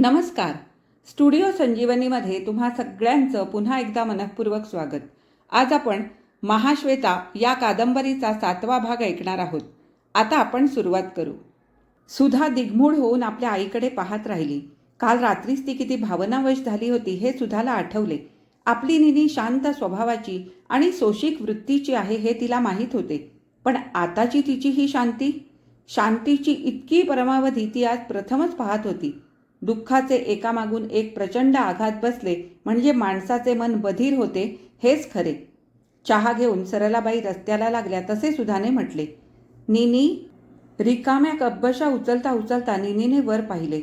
नमस्कार. स्टुडिओ संजीवनीमध्ये तुम्हा सगळ्यांचं पुन्हा एकदा मनःपूर्वक स्वागत. आज आपण महाश्वेता या कादंबरीचा सातवा भाग ऐकणार आहोत. आता आपण सुरुवात करू. सुधा दिग्मूढ होऊन आपल्या आईकडे पाहत राहिली. काल रात्रीच ती किती भावनावश झाली होती हे सुधाला आठवले. आपली निनी शांत स्वभावाची आणि सोशिक वृत्तीची आहे हे तिला माहीत होते. पण आताची तिची ही शांती? शांतीची इतकी परमावधी ती आज प्रथमच पाहत होती. दुःखाचे एकामागून एक प्रचंड आघात बसले म्हणजे माणसाचे मन बधीर होते हेच खरे. चहा घेऊन सरलाबाई रस्त्याला लागल्या तसे सुधाने म्हटले निनी. रिकाम्या कब्बशा उचलता उचलता निनीने वर पाहिले.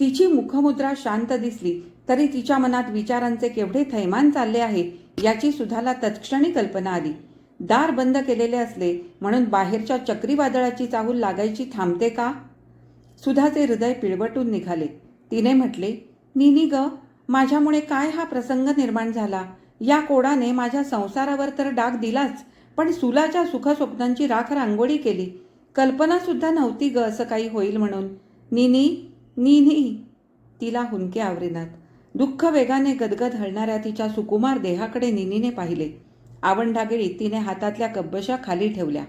तिची मुखमुद्रा शांत दिसली तरी तिच्या मनात विचारांचे केवढे थैमान चालले आहे याची सुधाला तत्क्षणी कल्पना आली. दार बंद केलेले असले म्हणून बाहेरच्या चक्रीवादळाची चाहूल लागायची थांबते का? सुधाचे हृदय पिळवटून निघाले. तिने म्हटले निनी ग माझ्यामुळे काय हा प्रसंग निर्माण झाला? या कोडाने माझ्या संसारावर तर डाग दिलाच पण सुलाच्या सुखस्वप्नांची राख रांगोळी केली. कल्पनासुद्धा नव्हती ग असं काही होईल म्हणून. निनी निनी. तिला हुंके आवरेनात. दुःख वेगाने गदगद हलणाऱ्या तिच्या सुकुमार देहाकडे निनीने पाहिले. आवंढागिळी तिने हातातल्या कब्बशा खाली ठेवल्या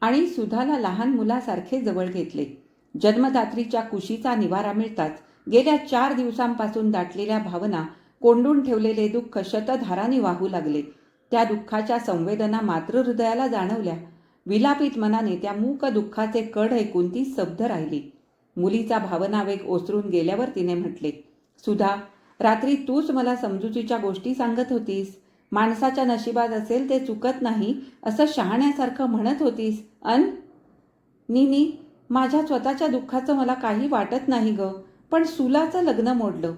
आणि सुधाला लहान मुलासारखे जवळ घेतले. जन्मदात्रीच्या कुशीचा निवारा मिळताच गेल्या चार दिवसांपासून दाटलेल्या भावना कोंडून ठेवलेले दुःख शतधाराने वाहू लागले. त्या दुःखाच्या संवेदना मात्र हृदयाला जाणवल्या. विलापित मनाने त्या मूक दुःखाचे कड ऐकून ती स्तब्ध राहिली. मुलीचा भावनावेग ओसरून गेल्यावर तिने म्हटले सुधा रात्री तूच मला समजुतीच्या गोष्टी सांगत होतीस. माणसाच्या नशिबात असेल ते चुकत नाही असं शहाण्यासारखं म्हणत होतीस. अन? नी माझ्या स्वतःच्या दुःखाचं मला काही वाटत नाही ग. पण सुलाचं लग्न मोडलं.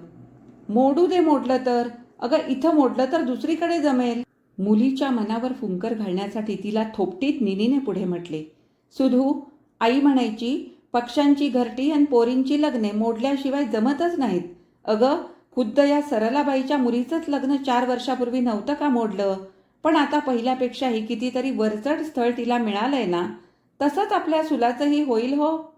मोडू दे मोडलं तर. अगं इथं मोडलं तर दुसरीकडे जमेल. मुलीच्या मनावर फुंकर घालण्यासाठी तिला थोपटीत निनीने पुढे म्हटले. सुधू आई म्हणायची पक्ष्यांची घरटी आणि पोरींची लग्ने मोडल्याशिवाय जमतच नाहीत. अगं खुद्द या सरलाबाईच्या मुलीचंच लग्न चार वर्षापूर्वी नव्हतं का मोडलं? पण आता पहिल्यापेक्षाही कितीतरी वरचढ स्थळ तिला मिळालंय ना? तसंच आपल्या सुलाचंही होईल हो.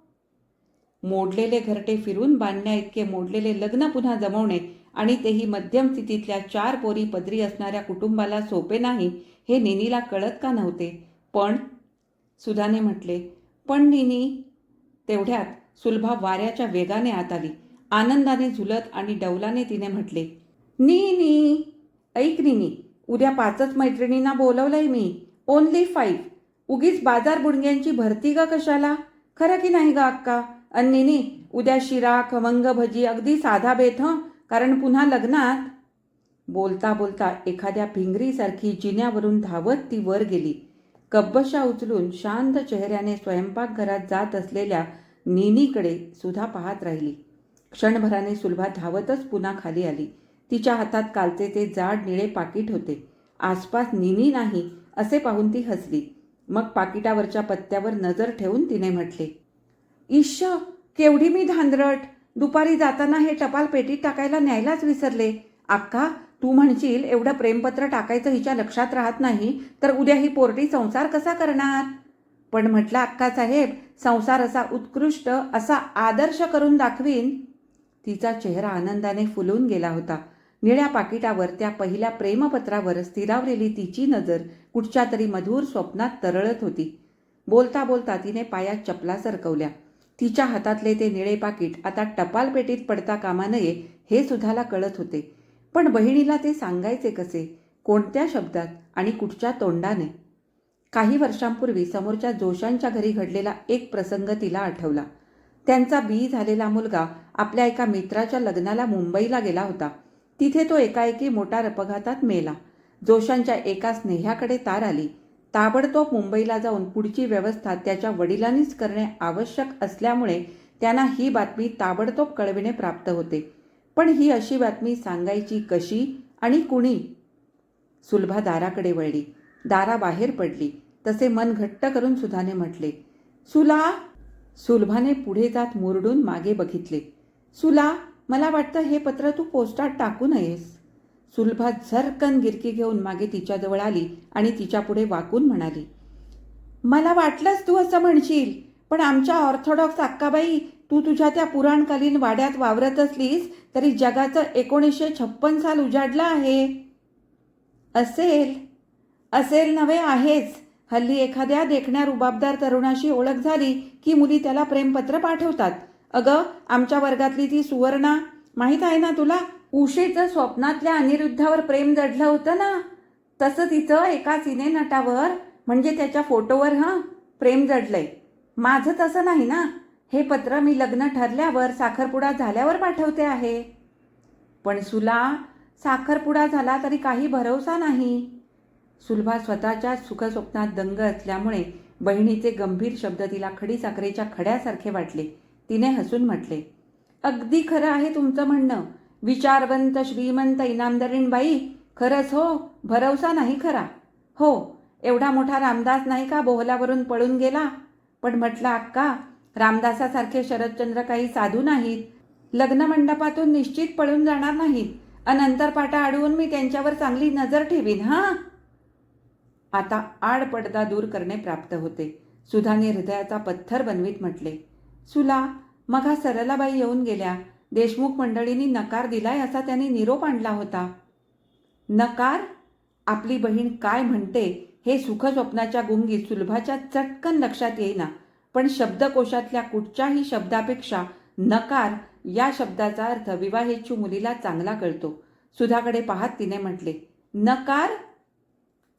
मोडलेले घरटे फिरून बांधण्या इतके मोडलेले लग्न पुन्हा जमवणे आणि तेही मध्यम स्थितीतल्या चार पोरी पदरी असणाऱ्या कुटुंबाला सोपे नाही हे निनीला कळत का नव्हते? पण सुधाने म्हटले पण निनी तेवढ्यात सुलभा वाऱ्याच्या वेगाने आत आली. आनंदाने झुलत आणि डौलाने तिने म्हटले नी नी ऐक निनी उद्या पाचच मैत्रिणींना बोलवलंय मी. ओनली फाईव्ह उगीच बाजार बुडग्यांची भरती ग कशाला? खरं की नाही ग अक्का? अन्निनी उद्या शिरा खमंग भजी अगदी साधा बेत हं? कारण पुन्हा लग्नात? बोलता बोलता एखाद्या भिंगरीसारखी जिन्यावरून धावत ती वर गेली. कब्बशा उचलून शांत चेहऱ्याने स्वयंपाकघरात जात असलेल्या निनीकडे सुद्धा पाहत राहिली. क्षणभराने सुलभा धावतच पुन्हा खाली आली. तिच्या हातात कालचे ते जाड निळे पाकिट होते. आसपास निनी नाही असे पाहून ती हसली. मग पाकिटावरच्या पत्त्यावर नजर ठेवून तिने म्हटले ईश केवढी मी धांदरट. दुपारी जाताना हे टपाल पेटीत टाकायला न्यायलाच विसरले. अक्का तू म्हणशील एवढं प्रेमपत्र टाकायचं हिच्या लक्षात राहत नाही तर उद्या ही पोरटी संसार कसा करणार? पण म्हटलं अक्का साहेब संसार असा उत्कृष्ट असा आदर्श करून दाखवीन. तिचा चेहरा आनंदाने फुलून गेला होता. निळ्या पाकिटावर त्या पहिल्या प्रेमपत्रावर स्थिरावलेली तिची नजर कुठच्या तरी मधुर स्वप्नात तरळत होती. बोलता बोलता तिने पायात चपला सरकवल्या. तिच्या हातातले ते निळे पाकिट आता टपाल पेटीत पडता कामा नये हे सुधाला कळत होते. पण बहिणीला ते सांगायचे कसे? कोणत्या शब्दात? आणि कुठच्या तोंडाने? काही वर्षांपूर्वी समोरच्या जोशांच्या घरी घडलेला एक प्रसंग तिला आठवला. त्यांचा बी झालेला मुलगा आपल्या एका मित्राच्या लग्नाला मुंबईला गेला होता. तिथे तो एकाएकी मोटार अपघातात मेला. जोशांच्या एका स्नेह्याकडे तार आली. ताबडतोब मुंबईला जाऊन पुढची व्यवस्था त्याच्या वडिलांनीच करणे आवश्यक असल्यामुळे त्यांना ही बातमी ताबडतोब कळविणे प्राप्त होते. पण ही अशी बातमी सांगायची कशी आणि कुणी? सुलभा दाराकडे वळली. दारा बाहेर पडली. तसे मन घट्ट करून सुधाने म्हटले सुला. सुलभाने पुढे जात मुरडून मागे बघितले. सुला मला वाटतं हे पत्र तू पोस्टात टाकू नयेस. सुलभा झरकन गिरकी घेऊन मागे तिच्याजवळ आली आणि तिच्यापुढे वाकून म्हणाली मला वाटलंच तू असं म्हणशील पण आमच्या ऑर्थोडॉक्स अक्काबाई तू तुझ्या त्या पुराणकालीन वाड्यात वावरत असलीस तरी जगाचं एकोणीसशे छप्पन साल उजाडलं आहे. असेल असेल नव्हे आहेच. हल्ली एखाद्या देखण्या रुबाबदार तरुणाशी ओळख झाली की मुली त्याला प्रेमपत्र पाठवतात. अगं आमच्या वर्गातली ती सुवर्णा माहीत आहे ना तुला? उषेचं स्वप्नातल्या अनिरुद्धावर प्रेम जडलं होतं ना? तसं तिचं एका सिनेनटावर म्हणजे त्याच्या फोटोवर हां प्रेम जडलंय. माझं तसं नाही ना? हे पत्र मी लग्न ठरल्यावर साखरपुडा झाल्यावर पाठवते आहे. पण सुला साखरपुडा झाला तरी काही भरवसा नाही. सुलभा स्वतःच्या सुखस्वप्नात दंग असल्यामुळे बहिणीचे गंभीर शब्द तिला खडी साखरेच्या खड्यासारखे वाटले. तिने हसून म्हटले अगदी खरं आहे तुमचं म्हणणं. विचारवंत श्रीमंत इनामदारीणबाई खरंच हो भरवसा नाही खरा. हो एवढा मोठा रामदास नाही का बोहल्यावरून पळून गेला? पण म्हटलं अक्का रामदासासारखे शरदचंद्र काही साधू नाहीत. लग्न मंडपातून निश्चित पळून जाणार नाहीत. अनंतर पाटा अडवून मी त्यांच्यावर चांगली नजर ठेवीन हां? आता आड पडदा दूर करणे प्राप्त होते. सुधाने हृदयाचा पत्थर बनवीत म्हटले सुला मग हा सरलाबाई येऊन गेल्या. देशमुख मंडळींनी नकार दिलाय असा त्यांनी निरोप आणला होता. नकार? आपली बहीण काय म्हणते? हे सुखस्वप्नाच्या गुंगीत सुलभाच्या चटकन लक्षात येईना. पण शब्दकोशातल्या कुठच्याही शब्दापेक्षा नकार या शब्दाचा अर्थ विवाहेच्यू मुलीला चांगला कळतो. सुधाकडे पाहत तिने म्हटले नकार?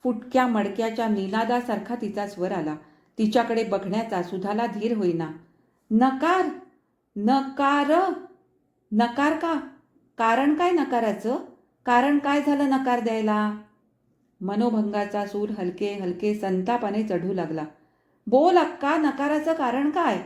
फुटक्या मडक्याच्या निनादासारखा तिचा स्वर आला. तिच्याकडे बघण्याचा सुधाला धीर होईना. नकार? नकार. नकार का? कारण काय नकाराचं? कारण काय झालं नकार द्यायला? मनोभंगाचा सूर हलके हलके संतापाने चढू लागला. बोल अक्का नकाराचं कारण काय?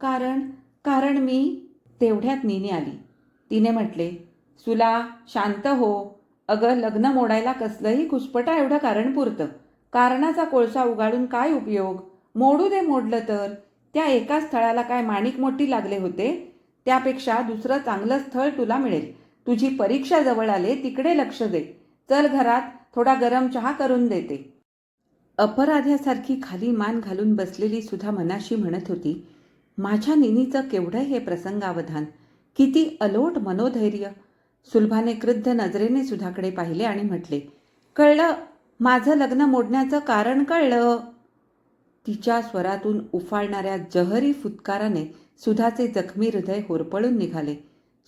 कारण कारण मी तेवढ्यात नीने आली. तिने म्हटले सुला शांत हो. अगं लग्न मोडायला कसलंही खुसपटा एवढं कारण पुरतं कारणाचा कोळसा उगाळून काय उपयोग? मोडू दे मोडलं तर. त्या एका स्थळाला काय माणिक मोठी लागले होते? त्यापेक्षा दुसरं चांगलं स्थळ तुला मिळेल. तुझी परीक्षा जवळ आले तिकडे लक्ष दे. चल घरात थोडा गरम चहा करून देते. अपराध्यासारखी खाली मान घालून बसलेली सुद्धा मनाशी म्हणत होती माझ्या निनीचं केवढं हे प्रसंगावधान. किती अलोट मनोधैर्य. सुलभाने क्रुद्ध नजरेने सुधाकडे पाहिले आणि म्हटले कळलं? माझं लग्न मोडण्याचं कारण कळलं. तिच्या स्वरातून उफाळणाऱ्या जहरी फुतकाराने सुधाचे जखमी हृदय होरपळून निघाले.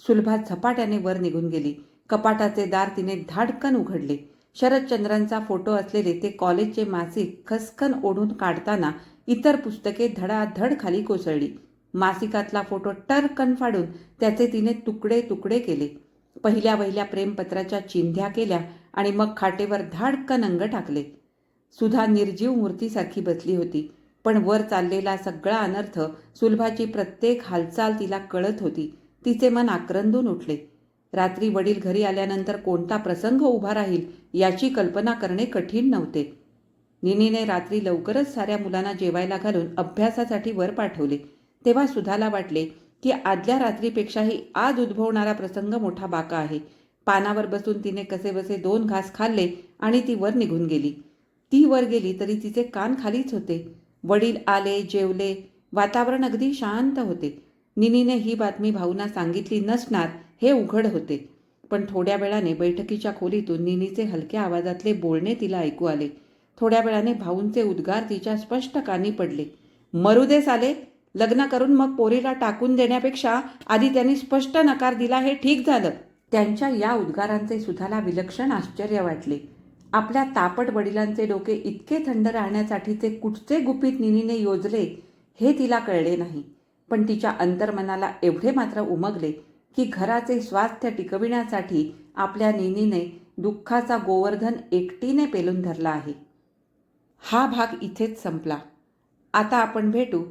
सुलभा झपाट्याने वर निघून गेली. कपाटाचे दार तिने धाडकन उघडले. शरदचंद्रांचा फोटो असलेले ते कॉलेजचे मासिक खसखन ओढून काढताना इतर पुस्तके धडाधड खाली कोसळली. मासिकातला फोटो टरकन फाडून त्याचे तिने तुकडे तुकडे केले. पहिल्या वहिल्या प्रेमपत्राच्या चिंध्या केल्या आणि मग खाटेवर धाडकन अंग टाकले. सुधा निर्जीव मूर्तीसारखी बसली होती. पण वर चाललेला सगळा अनर्थ सुलभाची प्रत्येक हालचाल तिला कळत होती. तिचे मन आक्रंदून उठले. रात्री वडील घरी आल्यानंतर कोणता प्रसंग उभा राहील याची कल्पना करणे कठीण नव्हते. निनीने रात्री लवकरच साऱ्या मुलांना जेवायला घालून अभ्यासासाठी वर पाठवले. तेव्हा सुधाला वाटले की आदल्या रात्रीपेक्षाही आज उद्भवणारा प्रसंग मोठा बाका आहे. पानावर बसून तिने कसेबसे दोन घास खाल्ले आणि ती वर निघून गेली. ती वर गेली तरी तिचे कान खालीच होते. वडील आले जेवले. वातावरण अगदी शांत होते. निनीने ही बातमी भाऊना सांगितली नसणार हे उघड होते. पण थोड्या वेळाने बैठकीच्या खोलीतून निनीचे हलक्या आवाजातले बोलणे तिला ऐकू आले. थोड्या वेळाने भाऊंचे उद्गार तिच्या स्पष्ट कानी पडले. मरुदेस आले लग्न करून मग पोरीला टाकून देण्यापेक्षा आधी त्यांनी स्पष्ट नकार दिला हे ठीक झालं. त्यांच्या या उद्गारांचे सुधाला विलक्षण आश्चर्य वाटले. आपल्या तापट वडिलांचे डोके इतके थंड राहण्यासाठीचे कुठचे गुपित निनीने योजले हे तिला कळले नाही. पण तिच्या अंतर्मनाला एवढे मात्र उमगले की घराचे स्वास्थ्य टिकविण्यासाठी आपल्या निनीने दुःखाचा गोवर्धन एकटीने पेलून धरला आहे. हा भाग इथेच संपला. आता आपण भेटू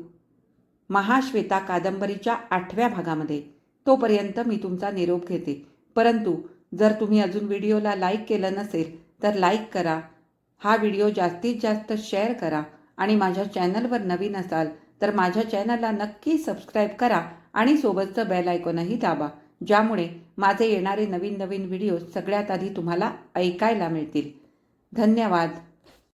महाश्वेता कादंबरीच्या आठव्या भागामध्ये. तोपर्यंत मी तुमचा निरोप घेते. परंतु जर तुम्ही अजून व्हिडिओला लाईक केलं नसेल तर लाईक करा. हा व्हिडिओ जास्तीत जास्त शेअर करा. आणि माझ्या चॅनलवर नवीन असाल तर माझ्या चॅनलला नक्की सबस्क्राईब करा आणि सोबतचं बेल आयकॉनही दाबा ज्यामुळे माझे येणारे नवीन नवीन व्हिडिओ सगळ्यात आधी तुम्हाला ऐकायला मिळतील. धन्यवाद.